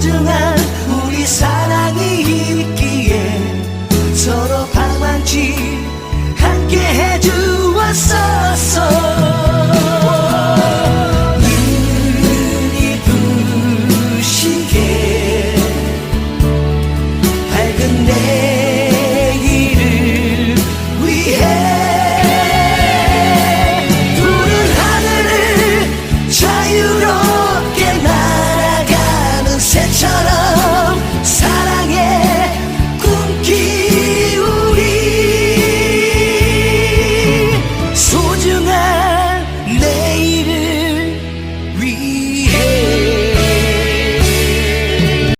소중한 우리 사랑이 있기에 서로 방망치